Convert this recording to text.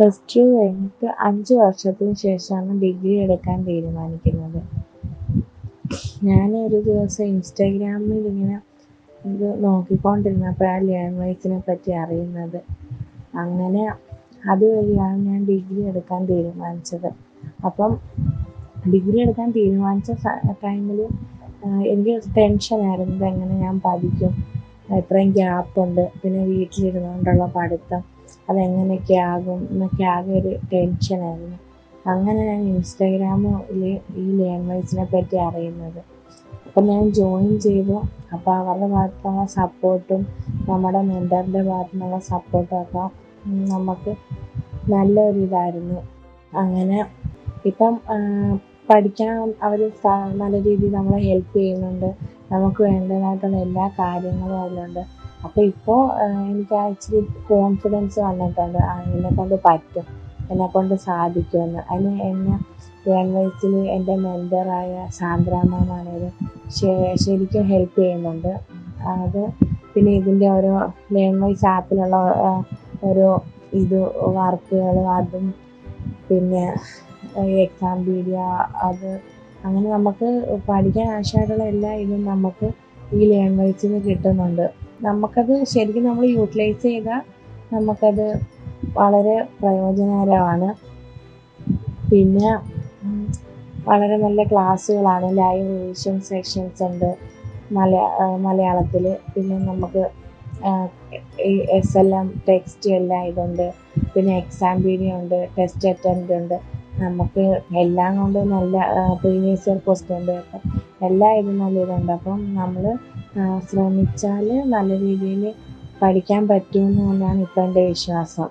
Plus two കഴിഞ്ഞിട്ട് അഞ്ച് വർഷത്തിന് ശേഷമാണ് ഡിഗ്രി എടുക്കാൻ തീരുമാനിക്കുന്നത്. ഞാൻ ഒരു ദിവസം ഇൻസ്റ്റാഗ്രാമിൽ ഇങ്ങനെ ഇത് നോക്കിക്കൊണ്ടിരുന്നപ്പോഴാണ് ലേൺ വൈസിനെ പറ്റി അറിയുന്നത്. അങ്ങനെ അതുവഴിയാണ് ഞാൻ ഡിഗ്രി എടുക്കാൻ തീരുമാനിച്ചത്. അപ്പം ഡിഗ്രി എടുക്കാൻ തീരുമാനിച്ച ടൈമിൽ എനിക്ക് ടെൻഷനായിരുന്നു ഇതെങ്ങനെ ഞാൻ പഠിക്കും? ഇത്രയും ഗ്യാപ്പുണ്ട് പിന്നെ വീട്ടിലിരുന്നുകൊണ്ടുള്ള പഠിത്തം. അതെങ്ങനെയൊക്കെ ആകും എന്നൊക്കെ ആകെ ഒരു ടെൻഷനായിരുന്നു അങ്ങനെ ഞാൻ ഇൻസ്റ്റാഗ്രാമിൽ ഈ ലാംഗ്വേജിനെ പറ്റി അറിയുന്നത്. അപ്പം ഞാൻ ജോയിൻ ചെയ്തു. അപ്പോൾ അവരുടെ ഭാഗത്തുള്ള സപ്പോർട്ടും നമ്മുടെ മെന്ററിന്റെ ഭാഗത്തുനിന്നുള്ള സപ്പോർട്ടും ഒക്കെ നമുക്ക് നല്ലൊരു ഇതായിരുന്നു. അങ്ങനെ ഇപ്പം പഠിക്കാൻ അവർ നല്ല രീതിയിൽ നമ്മളെ ഹെൽപ്പ് ചെയ്യുന്നുണ്ട്. നമുക്ക് വേണ്ടതായിട്ടുള്ള എല്ലാ കാര്യങ്ങളും അതിലുണ്ട്. അപ്പോൾ ഇപ്പോൾ എനിക്ക് ആക്ച്വലി കോൺഫിഡൻസ് വന്നിട്ടുണ്ട്. ആ എന്നെക്കൊണ്ട് പറ്റും. എന്നെക്കൊണ്ട് സാധിക്കുമെന്ന്. അതിന് എന്നെ വൈസിൽ എന്റെ മെന്ററായ സാന്ദ്ര ശരിക്കും ഹെൽപ്പ് ചെയ്യുന്നുണ്ട്. അത് പിന്നെ ഇതിന്റെ ഓരോ ലാംഗ്വേജ് ആപ്പിലുള്ള ഓരോ ഇത് വർക്കുകൾ അതും പിന്നെ എക്സാം പീഡിയ അത് അങ്ങനെ നമുക്ക് പഠിക്കാൻ ആവശ്യമായിട്ടുള്ള എല്ലാ ഇതും നമുക്ക് ഈ ലാംഗ്വേജിൽ നിന്ന് കിട്ടുന്നുണ്ട്. നമുക്കത് ശരിക്കും നമ്മൾ യൂട്ടിലൈസ് ചെയ്താൽ നമുക്കത് വളരെ പ്രയോജനകരമാണ്. പിന്നെ വളരെ നല്ല ക്ലാസ്സുകളാണ്. ലൈവ് റിവിഷൻ സെഷൻസ് ഉണ്ട് മലയാ മലയാളത്തിൽ പിന്നെ നമുക്ക് ഈ എസ് എൽ എം ടെക്സ്റ്റ് എല്ലാം ഇതുണ്ട്. പിന്നെ എക്സാം പീഡിയ ഉണ്ട് ടെസ്റ്റ് അറ്റൻഡ് ഉണ്ട്. നമുക്ക് എല്ലാം കൊണ്ടും നല്ല പ്രീവിയസ് ഇയർ ക്വസ്റ്റ്യൻ പേപ്പർ എല്ലാ ഇതും നല്ല ഇതുണ്ട് അപ്പം നമ്മൾ ശ്രമിച്ചാൽ നല്ല രീതിയിൽ പഠിക്കാൻ പറ്റുമെന്ന് തന്നെയാണ് ഇപ്പം എന്റെ വിശ്വാസം.